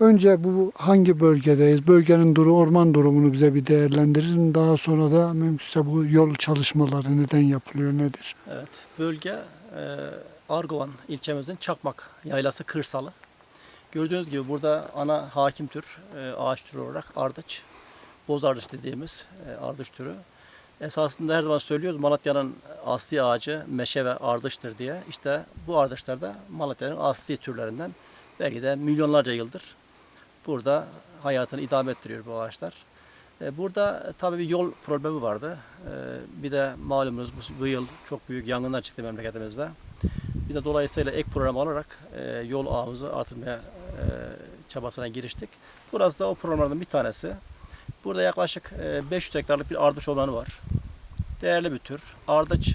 Önce bu hangi bölgedeyiz? Bölgenin duru, orman durumunu bize bir değerlendirin. Daha sonra da mümkünse bu yol çalışmaları neden yapılıyor, nedir? Evet, bölge e, Argovan ilçemizin Çakmak Yaylası Kırsalı. Gördüğünüz gibi burada ana hakim tür, e, ağaç türü olarak ardıç, boz ardıç dediğimiz e, ardıç türü. Esasında her zaman söylüyoruz Malatya'nın asli ağacı meşe ve ardıçtır diye. İşte bu ardıçlar da Malatya'nın asli türlerinden belki de milyonlarca yıldır burada hayatını idame ettiriyor bu ağaçlar. E, Burada tabii bir yol problemi vardı. E, Bir de malumunuz bu, yıl çok büyük yangınlar çıktı memleketimizde. Bir de dolayısıyla ek program olarak e, yol ağımızı artırmaya çabasına giriştik. Burası da o programlardan bir tanesi. Burada yaklaşık e, 500 hektarlık bir ardıç ormanı var. Değerli bir tür. Ardıç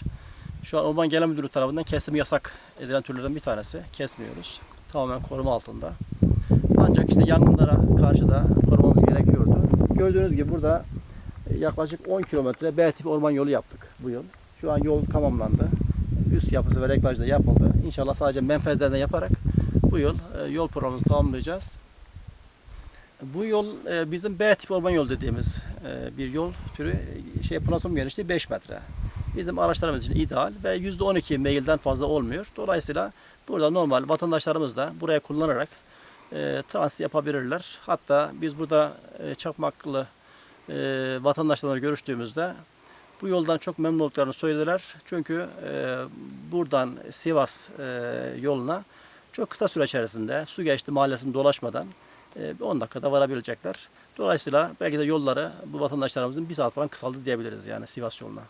şu an Orman Genel Müdürlüğü tarafından kesimi yasak edilen türlerden bir tanesi. Kesmiyoruz. Tamamen koruma altında. Ancak işte yangınlara karşı da korumamız gerekiyordu. Gördüğünüz gibi burada e, yaklaşık 10 kilometre B tipi orman yolu yaptık bu yıl. Şu an yol tamamlandı. Üst yapısı ve reglaj da yapıldı. İnşallah sadece menfezlerden yaparak bu yıl e, yol programımızı tamamlayacağız. Bu yol e, bizim B tipi orman yolu dediğimiz bir yol türü. Şey plasman genişliği 5 metre. Bizim araçlarımız için ideal ve %12 meyilden fazla olmuyor. Dolayısıyla burada normal vatandaşlarımız da buraya kullanarak e, transit yapabilirler. Hatta biz burada e, Çakmaklı e, vatandaşlarla görüştüğümüzde bu yoldan çok memnun olduklarını söylediler. Çünkü e, buradan Sivas e, yoluna çok kısa süre içerisinde su geçti mahallesini dolaşmadan e, 10 dakikada varabilecekler. Dolayısıyla belki de yolları bu vatandaşlarımızın bir saat falan kısaldı diyebiliriz yani Sivas yoluna.